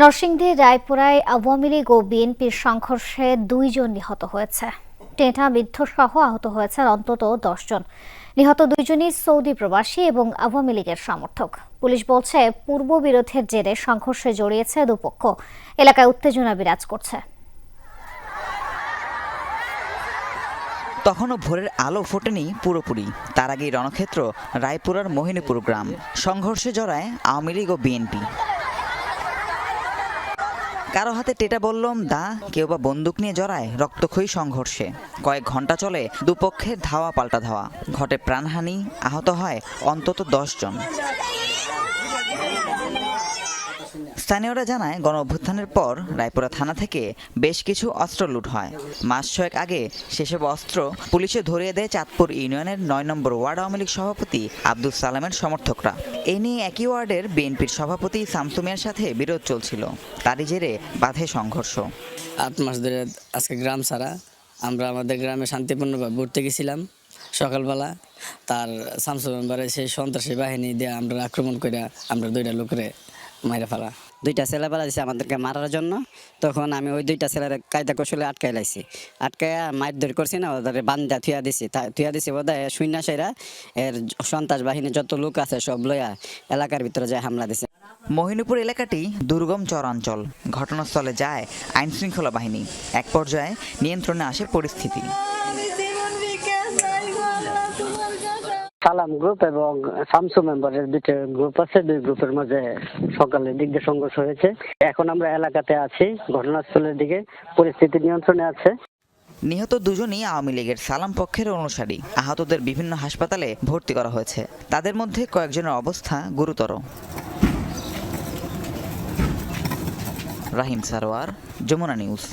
নরসিংদী, রায়পুরায় আওয়ামী লীগ ও বিএনপির সংঘর্ষে দুইজন নিহত হয়েছে। টেটা বিধ্বসহ আহত হয়েছেন অন্তত দশজন। নিহত দুইজনই সৌদি প্রবাসী এবং আওয়ামী লীগের সমর্থক। পুলিশ বলছে, পূর্ব বিরোধের জেরে সংঘর্ষে জড়িয়েছে দুপক্ষ। এলাকায় উত্তেজনা বিরাজ করছে। তখনও ভোরের আলো ফোটেনি পুরোপুরি। তার আগেই রণক্ষেত্র, রায়পুরার মোহিনীপুর গ্রাম। সংঘর্ষে জড়ায় আওয়ামী লীগ ও বিএনপি। কারও হাতে টেটা বললম, দা, কেউ বা বন্দুক নিয়ে জড়ায়, রক্তক্ষয়ী সংঘর্ষে। কয়েক ঘণ্টা চলে দুপক্ষের ধাওয়া পাল্টা ধাওয়া। ঘটে প্রাণহানি, আহত হয় অন্তত দশ জন। স্থানীয়রা জানায় গণ অভ্যুত্থানের পর রায়পুরা থানা থেকে বেশ কিছু অস্ত্র লুট হয়। মাস ছয়েক আগে সেসব অস্ত্র পুলিশে ধরিয়ে দেয় চাঁদপুর ইউনিয়নের নয় নম্বর ওয়ার্ড আওয়ামী লীগ সভাপতি আব্দুল সালামের সমর্থকরা। এ নিয়ে একই ওয়ার্ডের বিএনপির সভাপতি শামসুমিয়ার সাথে বিরোধ চলছিল। তারই জেরে বাধে সংঘর্ষ। আট মাস ধরে আজকে গ্রাম ছাড়া আমরা আমাদের গ্রামে শান্তিপূর্ণভাবে ঘুরতে গেছিলাম। সকালবেলা তার শামসু মেম্বারে সেই সন্ত্রাসী বাহিনী দিয়ে আমরা আক্রমণ করে আমরা দুইটা লোকরে মাইরা ফেলা। দুইটা ছেলে বেলা দিছে আমাদেরকে মারার জন্য। তখন আমি ওই দুইটা ছেলের কায়দা কৌশলে আটকাই লাইছি। আটকাইয়া মাইর ধরে করছি না ওদের বান্ধা থুয়া দিছি। থুয়া দিছি বোধহয় শূন্য সেরা। এর সন্ত্রাস বাহিনী যত লোক আছে সব লইয়া এলাকার ভিতরে যায় হামলা দিছে। মোহিনীপুর এলাকাটি দুর্গম চরাঞ্চল। ঘটনাস্থলে যায় আইনশৃঙ্খলা বাহিনী। এক পর্যায়ে নিয়ন্ত্রণে আসে পরিস্থিতি। সালাম গ্রুপ এবং সামসু মেম্বারের দুটো গ্রুপ আছে, দুই গ্রুপের মাঝে সকালে দিক দিয়ে সংঘর্ষ হয়েছে। এখন আমরা এলাকাতে আছি, ঘটনাস্থলের দিকে পরিস্থিতি নিয়ন্ত্রণে আছে। নিহত দুজনই আওয়ামী লীগের সালাম পক্ষের অনুসারী। আহতদের বিভিন্ন হাসপাতালে ভর্তি করা হয়েছে। তাদের মধ্যে কয়েকজনের অবস্থা গুরুতর। রাহিম সারোয়ার, যমুনা নিউজ।